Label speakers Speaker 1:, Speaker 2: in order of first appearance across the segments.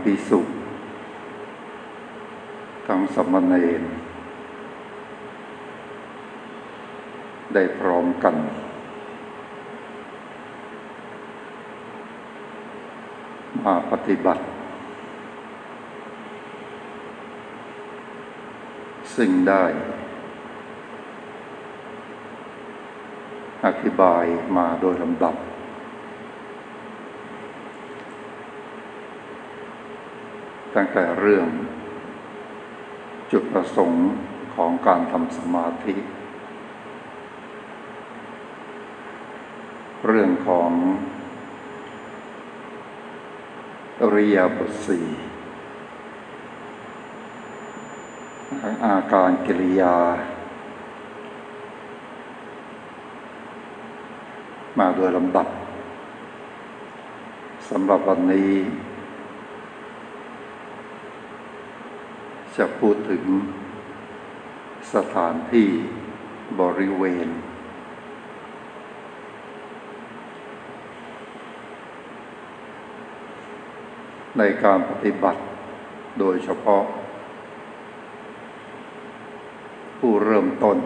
Speaker 1: ทั้งพิสุทั้งสมณเณรได้พร้อมกัน มาปฏิบัติ สิ่งได้ อธิบายมาโดยลำดับ ตั้งแต่เรื่อง จุดประสงค์ของการทำสมาธิ เรื่องของอริยบทสี่อาการกิริยา มาโดยลำดับสำหรับวันนี้ จะพูดถึงสถานที่บริเวณ ในการปฏิบัติโดยเฉพาะ ผู้เริ่มต้น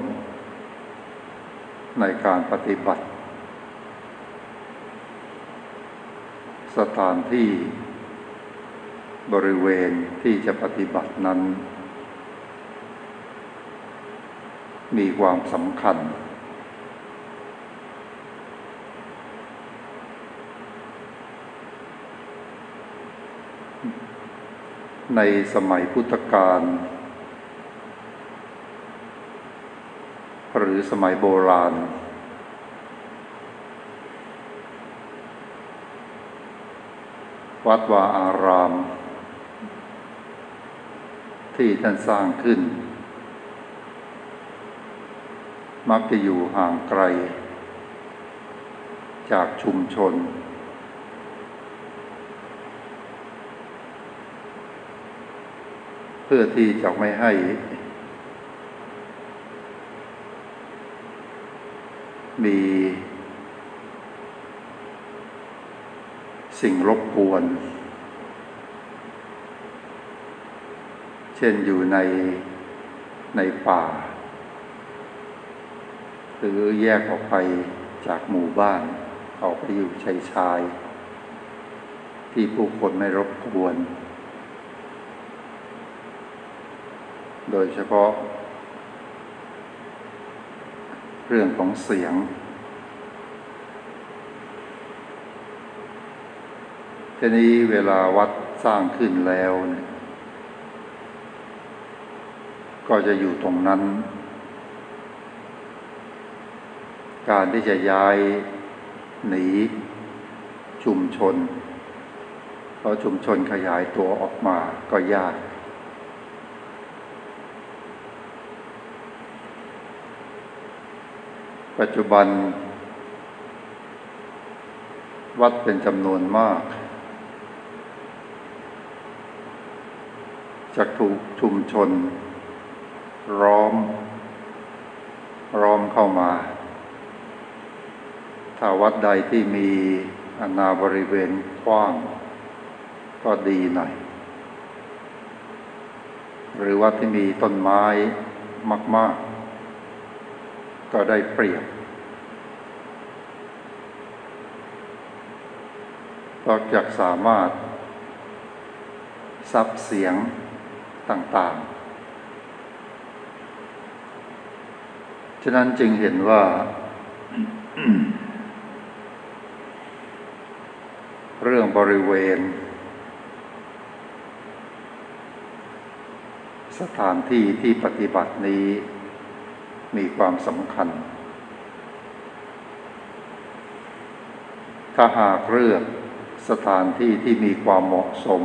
Speaker 1: ในการปฏิบัติ สถานที่ บริเวณที่จะปฏิบัตินั้น มีความสำคัญ ในสมัยพุทธกาลหรือสมัยโบราณ วัดวาอาราม ที่ท่านสร้างขึ้น มักจะอยู่ห่างไกล จากชุมชน เพื่อที่จะไม่ให้ มีสิ่งรบกวน เช่นอยู่ในในป่า หรือแยกออกไปจากหมู่บ้าน ออกไปอยู่ชายชาย ที่ผู้คนไม่รบกวน โดยเฉพาะ เรื่องของเสียงทีนี้เวลาวัดสร้างขึ้นแล้วเนี่ย ก็จะอยู่ตรงนั้น การที่จะย้ายหนีชุมชน เพราะชุมชนขยายตัวออกมาก็ยาก ปัจจุบัน วัดเป็นจำนวนมากจะถูกชุมชน ร้อม ร้อมเข้ามา ถ้าวัดใดที่มีอนาบริเวณกว้าง ก็ดีหน่อย หรือว่าที่มีต้นไม้มาก ๆ ก็ได้เปรียบเพราะจะสามารถซับเสียงต่าง ๆ ฉะนั้นจึงเห็นว่า เรื่องบริเวณ สถานที่ที่ปฏิบัตินี้มีความสำคัญ ถ้าหากเลือกสถานที่ที่มีความเหมาะสม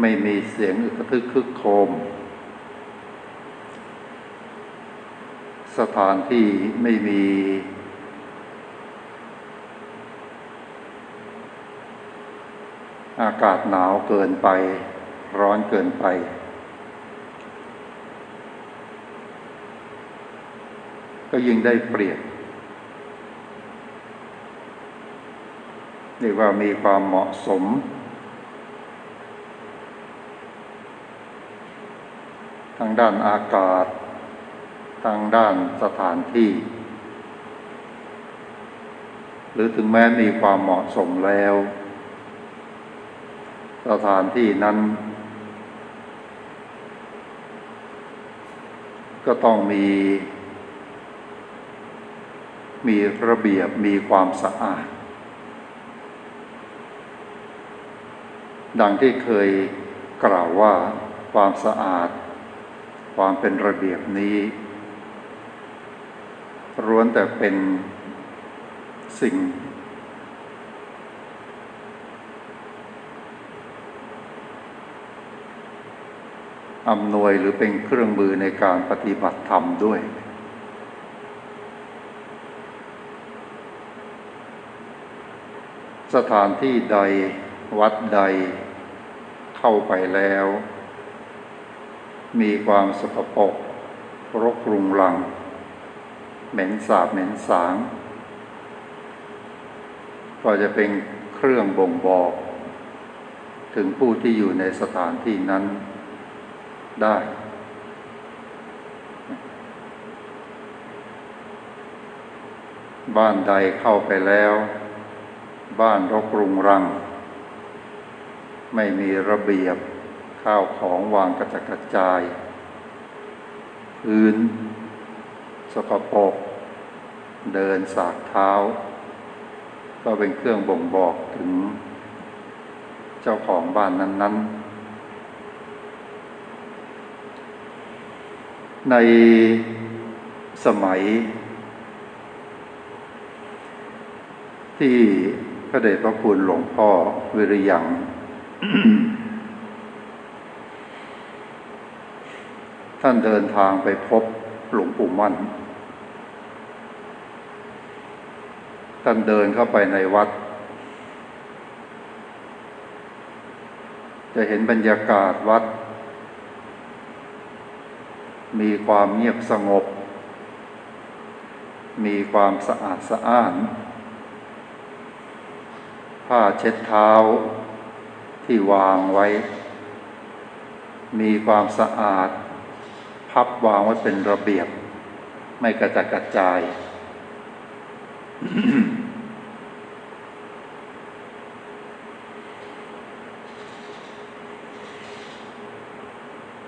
Speaker 1: ไม่มีเสียงอึกระทึกคึกโครม สถานที่ไม่มี อากาศหนาวเกินไป ร้อนเกินไป ก็ยิ่งได้เปรียบเรียกว่ามีความเหมาะสม ทางด้านอากาศ ทางด้านสถานที่ หรือถึงแม้มีความเหมาะสมแล้ว สถานที่นั้น ก็ต้องมี มีระเบียบมีความสะอาด ดังที่เคยกล่าวว่าความสะอาด ความเป็นระเบียบนี้ ล้วนแต่เป็นสิ่ง อำนวยหรือเป็นเครื่องมือในการปฏิบัติธรรมด้วย สถานที่ใดวัดใดเข้าไปแล้ว มีความสกปรกรกรุงรัง เหม็นสาบเหม็นสาง ก็จะเป็นเครื่องบ่งบอก ถึงผู้ที่อยู่ในสถานที่นั้นได้ บ้านใดเข้าไปแล้ว บ้านรกรุงรัง ไม่มีระเบียบข้าวของวางกระจัดกระจายพื้น สกปรกเดินสากเท้า ก็เป็นเครื่องบ่งบอกถึง เจ้าของบ้านนั้น ๆ ในสมัย ที่พระเดชพระคุณหลวงพ่อวิริยังท่านเดินทางไปพบ หลวงปู่มั่น ท่านเดินเข้าไปในวัด จะเห็นบรรยากาศวัด มีความเงียบสงบ มีความสะอาดสะอ้าน ผ้าเช็ดเท้าที่วางไว้ มีความสะอาด พับวางไว้เป็นระเบียบ ไม่กระจัดกระจาย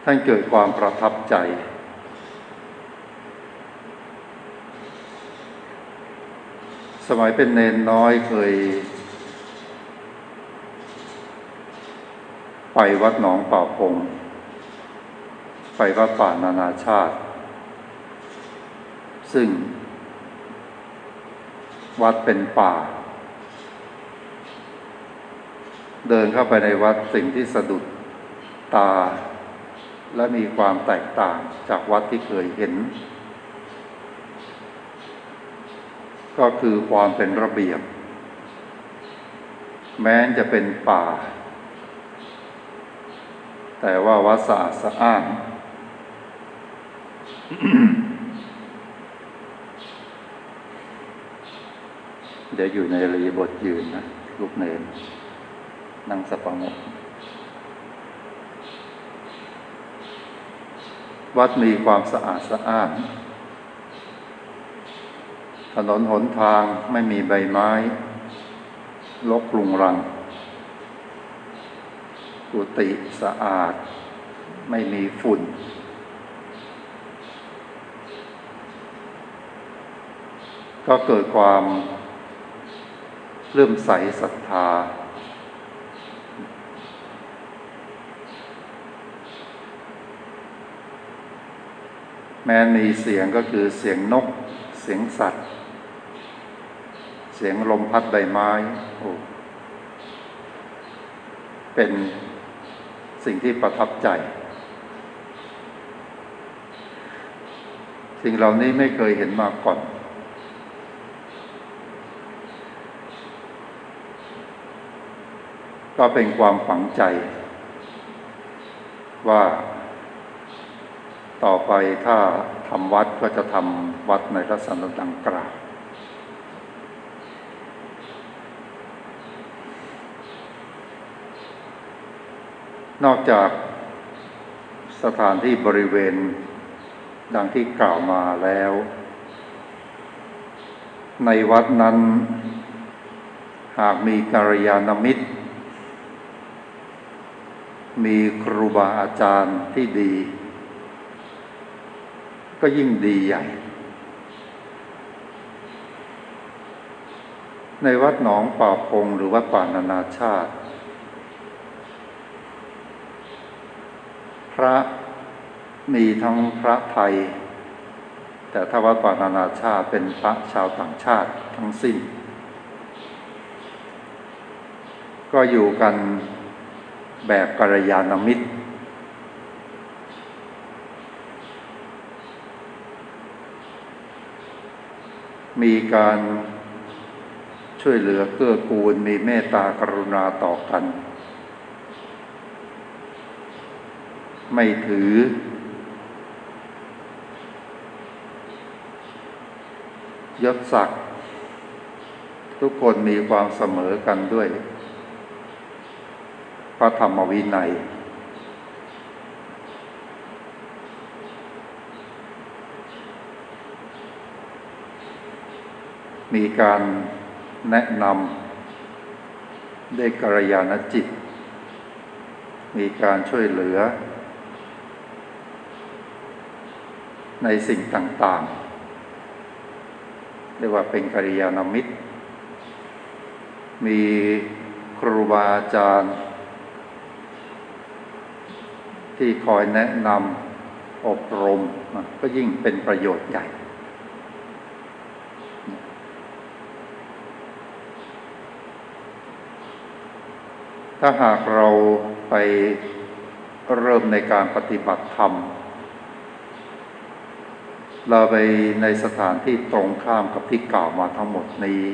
Speaker 1: ท่านเกิดความประทับใจ สมัยเป็นเนนน้อยเคย ไปวัดหนองป่าพง ไปวัดป่านานาชาติ ซึ่ง วัดเป็นป่า เดินเข้าไปในวัดสิ่งที่สะดุดตา และมีความแตกต่างจากวัดที่เคยเห็น ก็คือความเป็นระเบียบ แม้จะเป็นป่าแต่ว่าวัดสะอาดสะอ้าน เดี๋ยวอยู่ในรีบทยืนนะลูกเนนนั่งสปงวัดมีความสะอาดสะอ้านถนนหนทางไม่มีใบไม้ลกลุงรัง กุฏิสะอาด ไม่มีฝุ่น ก็เกิดความเลื่มใสศรัทธา แม้มีเสียงก็คือเสียงนก เสียงสัตว์ เสียงลมพัดใบไม้โอ้เป็นสิ่งที่ประทับใจ สิ่งเหล่านี้ไม่เคยเห็นมาก่อน ก็เป็นความฝังใจ ว่าต่อไปถ้าทำวัดก็จะทำวัดในลักษณะดังกล่าวนอกจากสถานที่บริเวณดังที่กล่าวมาแล้ว ในวัดนั้น หากมีกัลยาณมิตร มีครูบาอาจารย์ที่ดี ก็ยิ่งดีใหญ่ ในวัดหนองป่าพงหรือวัดป่านานาชาติ พระมีทั้งพระไทย แต่ถ้าวัดป่านานาชาติเป็นพระชาวต่างชาติทั้งสิ้น ก็อยู่กัน แบบกัลยาณมิตร มีการช่วยเหลือเกื้อกูล มีเมตตากรุณาต่อกัน ไม่ถือ ยศศักดิ์ทุกคนมีความเสมอกันด้วย ระธรรมวินัย มีการแนะนำได้กัลยาณจิต มีการช่วยเหลือ ในสิ่งต่างๆเรียกว่าเป็นกัลยาณมิตร มีครูบาอาจารย์ ที่คอยแนะนำอบรมก็ยิ่งเป็นประโยชน์ใหญ่ถ้าหากเราไปเริ่มในการปฏิบัติธรรม เราไปในสถานที่ตรงข้ามกับที่กล่าวมาทั้งหมดนี้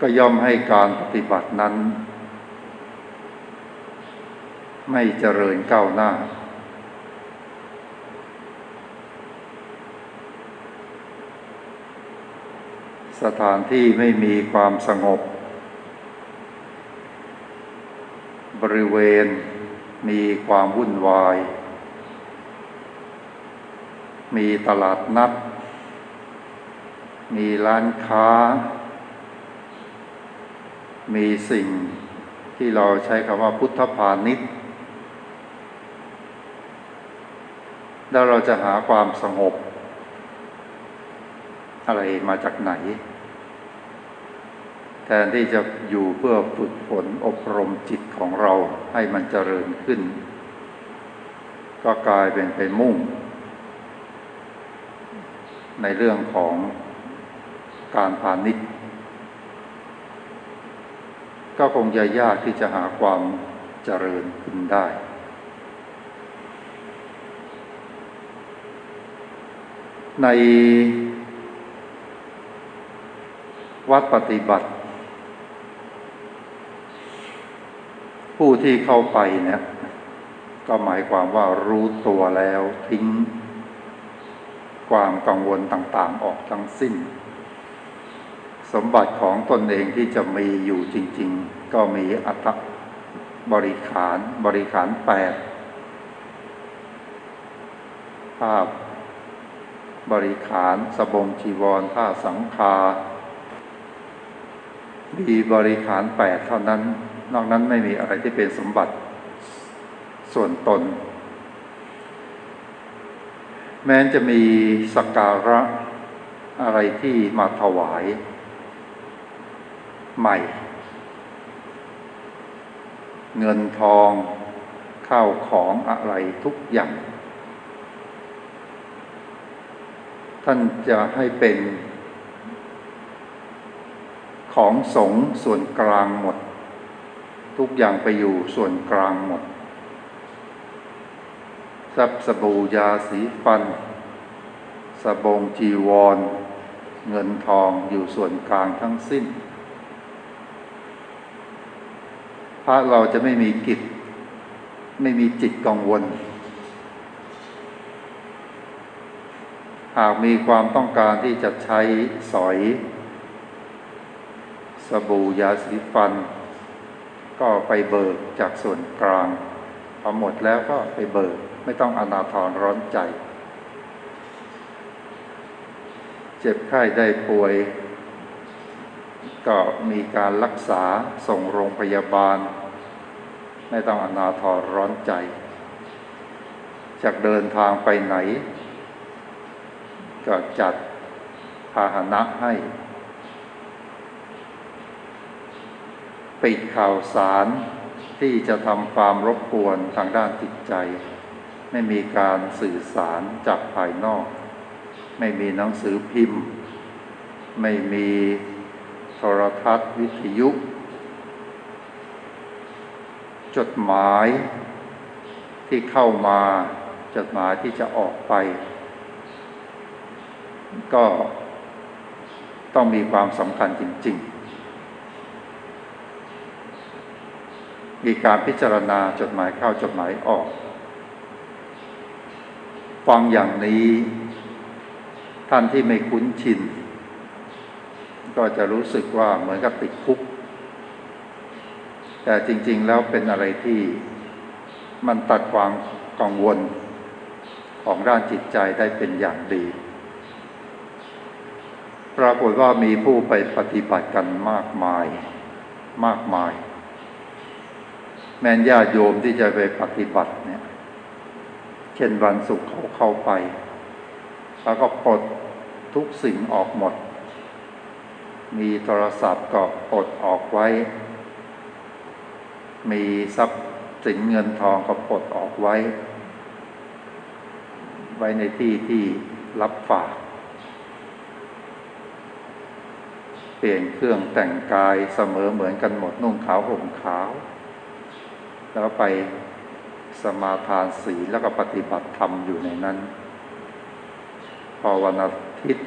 Speaker 1: ก็ย่อมให้การปฏิบัตินั้น ไม่เจริญก้าวหน้า สถานที่ไม่มีความสงบ บริเวณมีความวุ่นวาย มีตลาดนัด มีร้านค้า มีสิ่งที่เราใช้คำว่าพุทธพาณิชย์ แล้วเราจะหาความสงบ อะไรมาจากไหน แทนที่จะอยู่เพื่อฝึกฝนอบรมจิตของเราให้มันเจริญขึ้น ก็กลายเป็นไปมุ่ง ในเรื่องของการพาณิชย์ก็คงจะยากที่จะหาความเจริญขึ้นได้ ในวัดปฏิบัติ ผู้ที่เข้าไปเนี่ยก็หมายความว่ารู้ตัวแล้วทิ้ง ความกังวลต่าง ๆ ออกทั้งสิ้น สมบัติของตนเองที่จะมีอยู่จริง ๆ ก็มีอัตบริขารบริขารแปดภาพ บริขารสบงจีวรผ้าสังคามีบริขารแปดเท่านั้น นอกนั้นไม่มีอะไรที่เป็นสมบัติส่วนตน แม้จะมีสักการะอะไรที่มาถวาย ใหม่ เงินทองข้าวของอะไรทุกอย่าง ท่านจะให้เป็นของสงส่วนกลางหมด ทุกอย่างไปอยู่ส่วนกลางหมด ทรัพย์สบู่ยาสีฟัน สบงจีวร เงินทองอยู่ส่วนกลางทั้งสิ้น พระเราจะไม่มีกิจ ไม่มีจิตกังวล หากมีความต้องการที่จะใช้สอย สบู่ยาสีฟัน ก็ไปเบิกจากส่วนกลางพอหมดแล้วก็ไปเบิกไม่ต้องอนาทรร้อนใจ เจ็บไข้ได้ป่วย ก็มีการรักษาส่งโรงพยาบาล ไม่ต้องอนาทรร้อนใจ จากเดินทางไปไหน ก็จัดพาหนะให้ ปิดข่าวสารที่จะทำความรบกวนทางด้านจิตใจ ไม่มีการสื่อสารจากภายนอก ไม่มีหนังสือพิมพ์ ไม่มีโทรทัศน์วิทยุ จดหมายที่เข้ามาจดหมายที่จะออกไป ก็ต้องมีความสำคัญจริง ๆ มีการพิจารณาจดหมายเข้าจดหมายออก ฟังอย่างนี้ท่านที่ไม่คุ้นชิน ก็จะรู้สึกว่าเหมือนกับติดคุก แต่จริง ๆ แล้วเป็นอะไรที่มันตัดความกังวลของด้านจิตใจได้เป็นอย่างดี รากฏว่ามีผู้ไปปฏิบัติกันมากมาย มากมาย แม้นญาติโยมที่จะไปปฏิบัติเนี่ย เช่นวันศุกร์เขาเข้าไป แล้วก็ปลดทุกสิ่งออกหมด มีโทรศัพท์ก็ปลดออกไว้ มีทรัพย์สินเงินทองก็ปลดออกไว้ ไว้ในที่ที่รับฝาก เปลี่ยนเครื่องแต่งกายเสมอเหมือนกันหมดนุ่งขาวห่มขาว แล้วไปสมาทานศีลแล้วก็ปฏิบัติธรรมอยู่ในนั้น พอวันอาทิตย์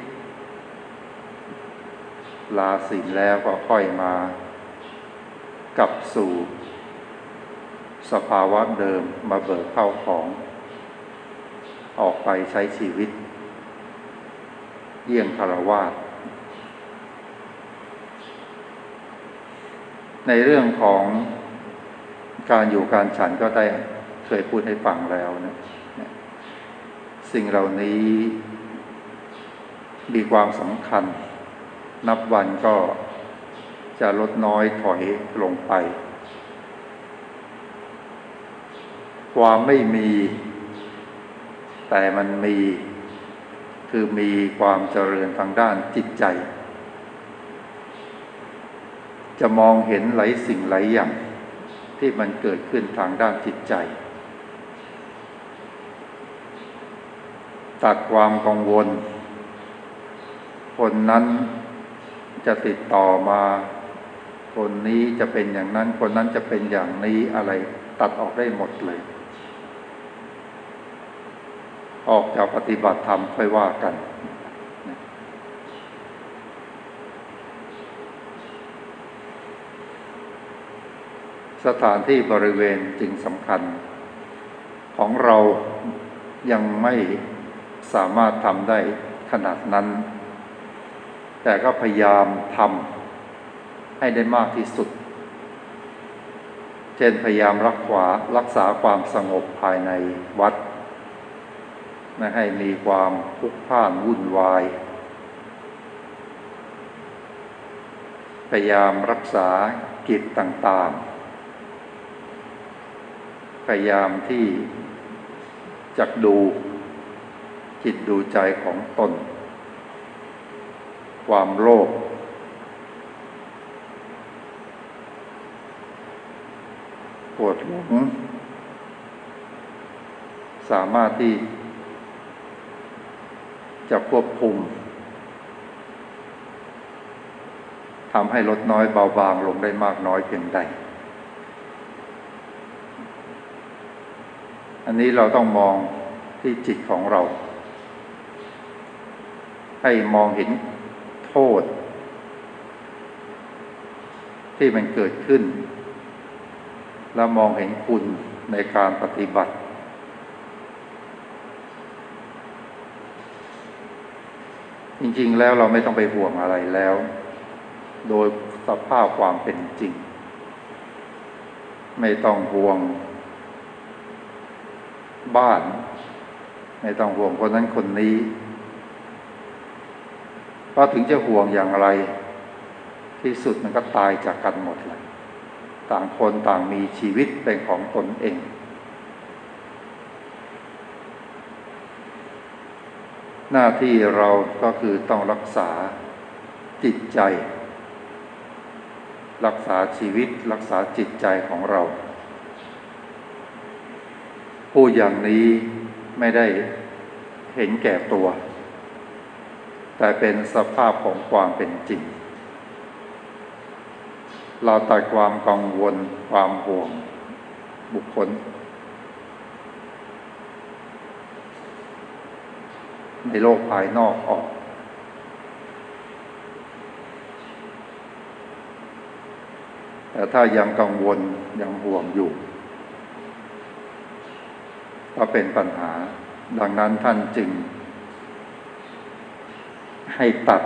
Speaker 1: ลาศีลแล้วก็ค่อยมากลับสู่ สภาวะเดิมมาเบิกเข้าของ ออกไปใช้ชีวิต เยี่ยงคารวาส ในเรื่องของการอยู่การฉันก็ได้เคยพูดให้ฟังแล้วนะสิ่งเหล่านี้มีความสำคัญ นับวันก็จะลดน้อยถอยลงไป ความไม่มี แต่มันมี คือมีความเจริญทางด้านจิตใจ จะมองเห็นหลายสิ่งหลายอย่าง ที่มันเกิดขึ้นทางด้านจิตใจ ตัดความกังวล คนนั้นจะติดต่อมา คนนี้จะเป็นอย่างนั้น คนนั้นจะเป็นอย่างนี้อะไร ตัดออกได้หมดเลย ออกจากปฏิบัติธรรมค่อยว่ากัน สถานที่บริเวณจึงสำคัญ ของเรายังไม่สามารถทำได้ขนาดนั้น แต่ก็พยายามทำให้ได้มากที่สุด เช่นพยายามรักษารักษาความสงบภายในวัด ไม่ให้มีความพุกพ่านวุ่นวาย พยายามรักษากิจต่างๆ พยายามที่จะดูจิตดูใจของตน ความโลภปวดหลงสามารถที่จะควบคุมทำให้ลดน้อยเบาบางลงได้มากน้อยเพียงใด อันนี้เราต้องมองที่จิตของเรา ให้มองเห็นโทษ ที่มันเกิดขึ้น แล้วมองเห็นคุณในการปฏิบัติ จริงๆแล้วเราไม่ต้องไปห่วงอะไรแล้ว โดยสภาพความเป็นจริง ไม่ต้องห่วง บ้าน ไม่ต้องห่วงคนนั้นคนนี้เพราถึงจะห่วงอย่างไร ที่สุดมันก็ตายจากกันหมดเลยต่างคนต่างมีชีวิตเป็นของตนเอง หน้าที่เราก็คือต้องรักษาจิตใจ รักษาชีวิตรักษาจิตใจของเรา ผู้อย่างนี้ไม่ได้เห็นแก่ตัว แต่เป็นสภาพของความเป็นจริง เราตัดความกังวลความห่วงบุคคล ในโลกภายนอกออกแต่ถ้ายังกังวลยังห่วงอยู่ ก็เป็นปัญหา ดังนั้นท่านจึง ให้ตัด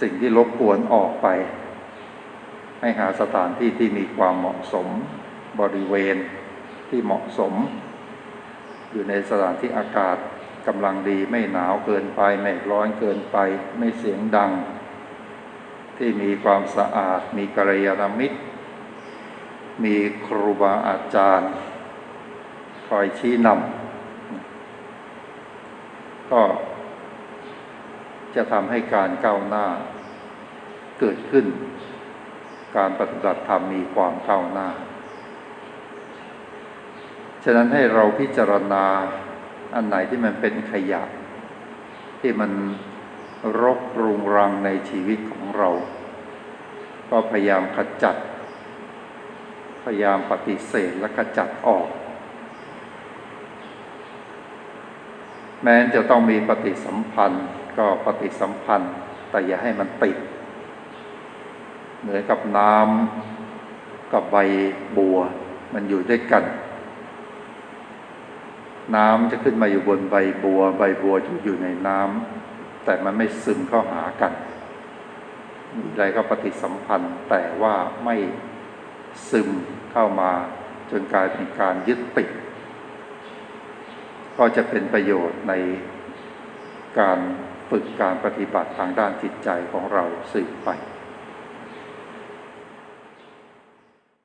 Speaker 1: สิ่งที่รบกวนออกไป ให้หาสถานที่ที่มีความเหมาะสม บริเวณที่เหมาะสม อยู่ในสถานที่อากาศกำลังดีไม่หนาวเกินไป ไม่ร้อนเกินไป ไม่เสียงดัง ที่มีความสะอาด มีกัลยาณมิตร มีครูบาอาจารย์ คอยชี้นำก็จะทำให้การก้าวหน้าเกิดขึ้น การปฏิบัติธรรมมีความก้าวหน้า ฉะนั้นให้เราพิจารณาอันไหนที่มันเป็นขยะ ที่มันรกรุงรังในชีวิตของเรา ก็พยายามขจัด พยายามปฏิเสธและขจัดออก แม้จะต้องมีปฏิสัมพันธ์ ก็ปฏิสัมพันธ์ แต่อย่าให้มันติด เหมือนกับน้ำกับใบบัว มันอยู่ด้วยกัน น้ำจะขึ้นมาอยู่บนใบบัว ใบบัวจะอยู่ในน้ำแต่มันไม่ซึมเข้าหากันมีอะไรก็ปฏิสัมพันธ์ แต่ว่าไม่ซึมเข้ามาจนกลายเป็นการยึดติด ก็จะเป็นประโยชน์ในการฝึกการปฏิบัติทางด้านจิตใจของเราสืบไป